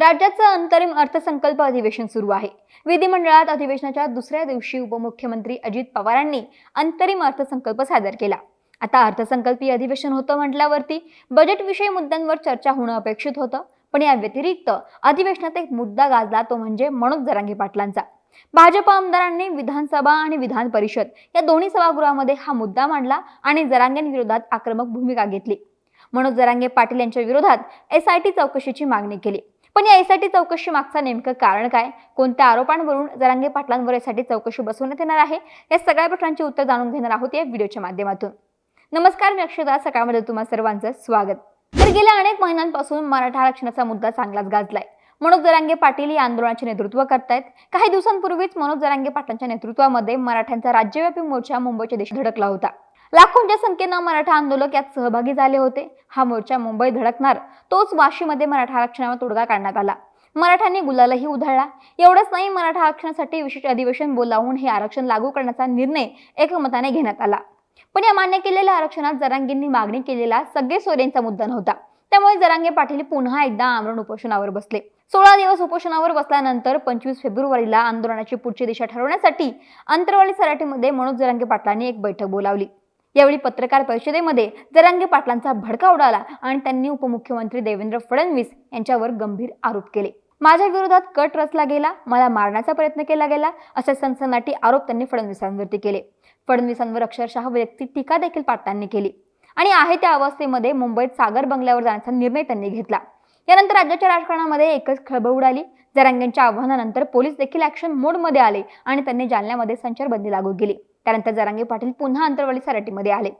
राज्याचं अंतरिम अर्थसंकल्प अधिवेशन सुरू आहे. विधिमंडळात अधिवेशनाच्या दुसऱ्या दिवशी उपमुख्यमंत्री अजित पवारांनी अंतरिम अर्थसंकल्प सादर केला. आता अर्थसंकल्पीय अधिवेशन होतं म्हटल्यावरती बजेटविषयी मुद्द्यांवर चर्चा होणं अपेक्षित होतं पण या व्यतिरिक्त अधिवेशनात एक मुद्दा गाजला तो म्हणजे मनोज जरांगे पाटलांचा. भाजप आमदारांनी विधानसभा आणि विधान परिषद या दोन्ही सभागृहामध्ये हा मुद्दा मांडला आणि जरांगेंविरोधात आक्रमक भूमिका घेतली. मनोज जरांगे पाटील यांच्या विरोधात एस आय टी चौकशीची मागणी केली. पण या चौकशी मागचं नेमकं कारण काय? कोणत्या आरोपांवरून जरांगे पाटलांवर यासाठी चौकशी बसवण्यात येणार आहे? या सगळ्या प्रश्नांची उत्तर जाणून घेणार आहोत या व्हिडिओच्या माध्यमातून. नमस्कार मी अक्षदा. सकाळमध्ये तुम्हा सर्वांचं स्वागत. तर गेल्या अनेक महिन्यांपासून मराठा आरक्षणाचा मुद्दा चांगलाच गाजलाय. मनोज जरांगे पाटील या आंदोलनाचे नेतृत्व करतायत. काही दिवसांपूर्वीच मनोज जरांगे पाटलांच्या नेतृत्वामध्ये मराठ्यांचा राज्यव्यापी मोर्चा मुंबईच्या दिशेत धडकला होता. लाखोंच्या संख्येनं मराठा आंदोलक यात सहभागी झाले होते. हा मोर्चा मुंबई धडकणार तोच वाशीमध्ये मराठा आरक्षणावर तोडगा काढण्यात आला. मराठ्यांनी गुलालही उधळला. एवढंच नाही मराठा आरक्षणासाठी विशेष अधिवेशन बोलावून हे आरक्षण लागू करण्याचा निर्णय एकमताने घेण्यात आला. पण या मान्य केलेल्या आरक्षणात जरांगींनी मागणी केलेला सगळे सोयरेंचा मुद्दा नव्हता. त्यामुळे जरांगे पाटील पुन्हा एकदा आमरण उपोषणावर बसले. सोळा दिवस उपोषणावर बसल्यानंतर पंचवीस फेब्रुवारीला आंदोलनाची पुढची दिशा ठरवण्यासाठी अंतरवाली सराटीमध्ये मनोज जरांगे पाटलांनी एक बैठक बोलावली. यावेळी पत्रकार परिषदेमध्ये जरांगे पाटलांचा भडका उडाला आणि त्यांनी उपमुख्यमंत्री देवेंद्र फडणवीस यांच्यावर गंभीर आरोप केले. माझ्या विरोधात कट रचला गेला मला मारण्याचा प्रयत्न केला गेला असे सनसनाटी आरोप त्यांनी फडणवीसांवरती केले. फडणवीसांवर अक्षरशः वैयक्तिक टीका देखील पाटलांनी केली. आणि आहे त्या अवस्थेमध्ये मुंबईत सागर बंगल्यावर जाण्याचा निर्णय त्यांनी घेतला. यानंतर राज्याच्या राजकारणामध्ये एकच खळबळ उडाली. जरांगेंच्या आव्हानानंतर पोलीस देखील ऍक्शन मोडमध्ये आले आणि त्यांनी जालन्यामध्ये संचारबंदी लागू केली. त्यानंतर जरांगे पाटील पुन्हा अंतरवाली सराटीमध्ये आले.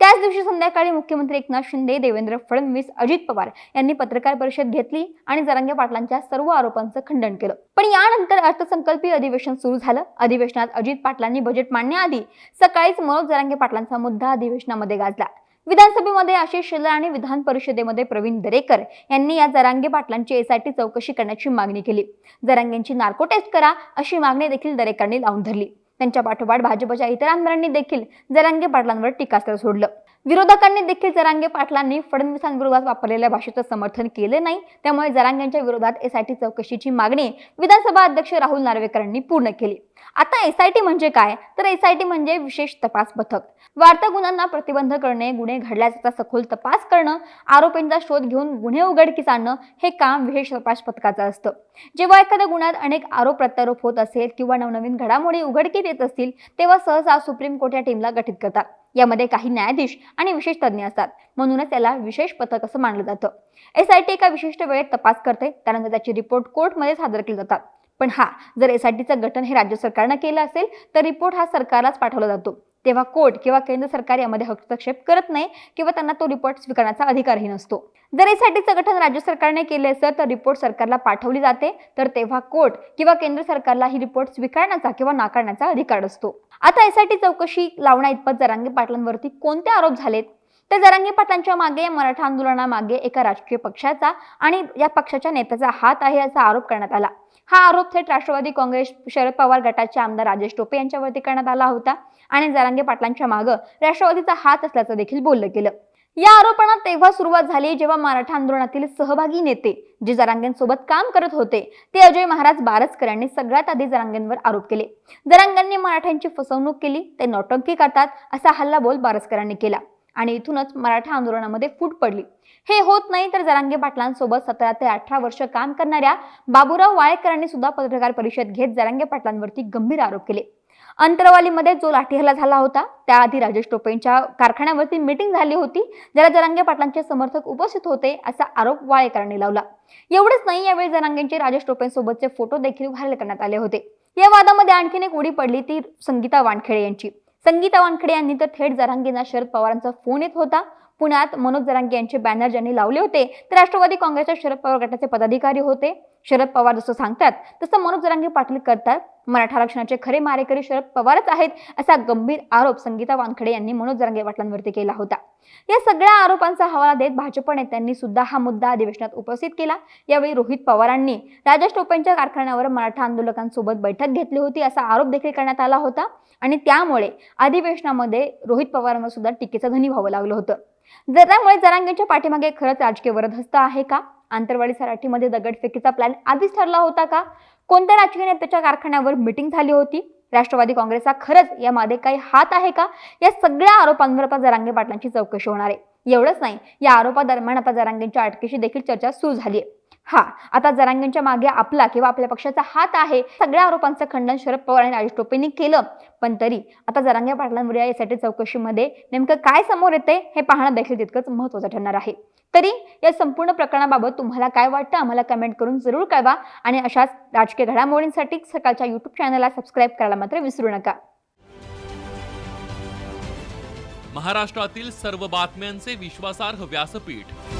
त्याच दिवशी संध्याकाळी मुख्यमंत्री एकनाथ शिंदे देवेंद्र फडणवीस अजित पवार यांनी पत्रकार परिषद घेतली आणि जरांगे पाटलांच्या सर्व आरोपांचं खंडन केलं. पण यानंतर अर्थसंकल्पीय अधिवेशन सुरू झालं. अधिवेशनात अजित पाटलांनी बजेट मांडण्याआधी सकाळीच मनोज जरांगे पाटलांचा मुद्दा अधिवेशनामध्ये गाजला. विधानसभेमध्ये आशिष शेलार आणि विधान परिषदेमध्ये प्रवीण दरेकर यांनी या जरांगे पाटलांची एसआयटी चौकशी करण्याची मागणी केली. जरांगेंची नार्को टेस्ट करा अशी मागणी देखील दरेकरांनी लावून धरली. त्यांच्या पाठोपाठ भाजपच्या इतर आमदारांनी देखील जरांगे पाटलांवर टीकास्त्र सोडलं. विरोधकांनी देखील जरांगे पाटलांनी फडणवीसांविरोधात वापरलेल्या भाषेचं समर्थन केले नाही. त्यामुळे जरांगेंच्या विरोधात एसआयटी चौकशीची मागणी विधानसभा अध्यक्ष राहुल नार्वेकरांनी पूर्ण केली. आता एसआयटी म्हणजे काय? तर एसआयटी म्हणजे विशेष तपास पथक. वाढत्या गुन्ह्यांना प्रतिबंध करणे गुन्हे घडल्याचा सखोल तपास करणं आरोपींचा शोध घेऊन गुन्हे उघडकीस आणणं हे काम विशेष तपास पथकाचं असतं. जेव्हा एखाद्या गुन्ह्यात अनेक आरोप प्रत्यारोप होत असेल किंवा नवनवीन घडामोडी उघडकीत येत असतील तेव्हा सहसा सुप्रीम कोर्ट या टीमला गठीत करतात. यामध्ये काही न्यायाधीश आणि विशेष तज्ज्ञ असतात. म्हणूनच त्याला विशेष पथक असं मानलं जातं. एसआयटी एका विशिष्ट वेळेत तपास करते त्यानंतर त्याचे रिपोर्ट कोर्टमध्ये सादर केले जातात. पण हा जर एसआयटीचं गठन हे राज्य सरकारनं केलं असेल तर रिपोर्ट हा सरकारलाच पाठवला जातो. तेव्हा कोर्ट किंवा केंद्र सरकार यामध्ये हस्तक्षेप करत नाही किंवा त्यांना तो रिपोर्ट स्वीकारण्याचा अधिकारही नसतो. जर यासाठीचं गठन राज्य सरकारने केले असेल तर रिपोर्ट सरकारला पाठवली जाते. तर तेव्हा कोर्ट किंवा केंद्र सरकारला ही रिपोर्ट स्वीकारण्याचा किंवा नाकारण्याचा अधिकार असतो. आता यासाठी चौकशी लावण्या इतपत जरांगे पाटलांवरती कोणते आरोप झालेत? तर जरंगी पाटलांच्या मागे मराठा आंदोलनामागे एका राजकीय पक्षाचा आणि या पक्षाच्या नेत्याचा हात आहे असा आरोप करण्यात आला. हा आरोप थेट राष्ट्रवादी काँग्रेस शरद पवार गटाचे आमदार राजेश टोपे यांच्यावरती करण्यात आला होता आणि जरांगे पाटलांच्या मागं राष्ट्रवादीचा हात असल्याचं देखील बोललं गेलं. या आरोपणात तेव्हा सुरुवात झाली जेव्हा मराठा आंदोलनातील सहभागी नेते जे जरांगेंसोबत काम करत होते ते अजय महाराज बारसकर यांनी सगळ्यात आधी जरांगेंवर आरोप केले. जरांगांनी मराठ्यांची फसवणूक केली ते नौटंकी करतात असा हल्ला बोल बारसकरांनी केला. आणि इथूनच मराठा आंदोलनामध्ये फूट पडली. हे होत नाही तर जरांगे पाटलांसोबत सतरा ते अठरा वर्ष काम करणाऱ्या बाबूराव वाळेकरांनी सुद्धा पत्रकार परिषद घेत जरांगे पाटलांवरती गंभीर आरोप केले. अंतरवालीमध्ये जो लाठीहल्ला झाला होता त्याआधी राजेश टोपेंच्या कारखान्यावरती मीटिंग झाली होती ज्याला जरांगे पाटलांचे समर्थक उपस्थित होते असा आरोप वाळेकरांनी लावला. एवढंच नाही यावेळी जरांगेंचे राजेश टोपेंसोबतचे फोटो देखील व्हायरल करण्यात आले होते. या वादामध्ये आणखीन एक उडी पडली ती संगीता वानखेडे यांची. संगीता वानखडे यांनी तर थेट जरांगेंना शरद पवारांचा फोन येत होता. पुण्यात मनोज जरांगे यांचे बॅनर ज्यांनी लावले होते ते राष्ट्रवादी काँग्रेसच्या शरद पवार गटाचे पदाधिकारी होते. शरद पवार जसं सांगतात तसं मनोज जरांगे पाटील करतात. मराठा आरक्षणाचे खरे मारेकरी शरद पवारच आहेत असा गंभीर आरोप संगीता वानखडे यांनी मनोज जरांगे पाटलांवरती केला होता. या सगळ्या आरोपांचा हवाला देत भाजप नेत्यांनी सुद्धा हा मुद्दा अधिवेशनात उपस्थित केला. यावेळी रोहित पवारांनी राजेश टोपेंच्या कारखान्यावर मराठा आंदोलकांसोबत बैठक घेतली होती असा आरोप देखील करण्यात आला होता आणि त्यामुळे अधिवेशनामध्ये रोहित पवारांना सुद्धा टीकेचं धनी व्हावं लागलं होतं. जरामुळे जरांगेंच्या पाठीमागे खरंच राजकीय वरदहस्त आहे का? आंतरवाडी सराठीमध्ये दगडफेकीचा प्लॅन आधीच ठरला होता का? कोणत्या राजकीय नेत्याच्या कारखान्यावर मिटिंग झाली होती? राष्ट्रवादी काँग्रेसचा खरंच यामध्ये काही हात आहे का? या सगळ्या आरोपांवर आता जरांगे पाटलांची चौकशी होणार आहे. एवढंच नाही या आरोपादरम्यान आता जरांगेंच्या अटकेशी देखील चर्चा सुरू झाली आहे. हा आता जरांगेंच्या मागे आपला किंवा आपल्या पक्षाचा हात आहे सगळ्या आरोपांचं खंडन शरद पवार आणि राजेश टोपेंनी केलं. पण तरी आता जरांगे पाटलांवर यासाठी चौकशीमध्ये नेमकं काय समोर येते हे पाहणं देखील तितकंच महत्त्वाचं ठरणार आहे. तरी या संपूर्ण प्रकरणाबाबत तुम्हाला काय वाटतं? आम्हाला कमेंट करून जरूर कळवा आणि अशाच राजकीय घडामोडींसाठी सकाळच्या युट्यूब चॅनलला सबस्क्राईब करायला मात्र विसरू नका. महाराष्ट्रातील सर्व बातम्यांचे विश्वासार्ह व्यासपीठ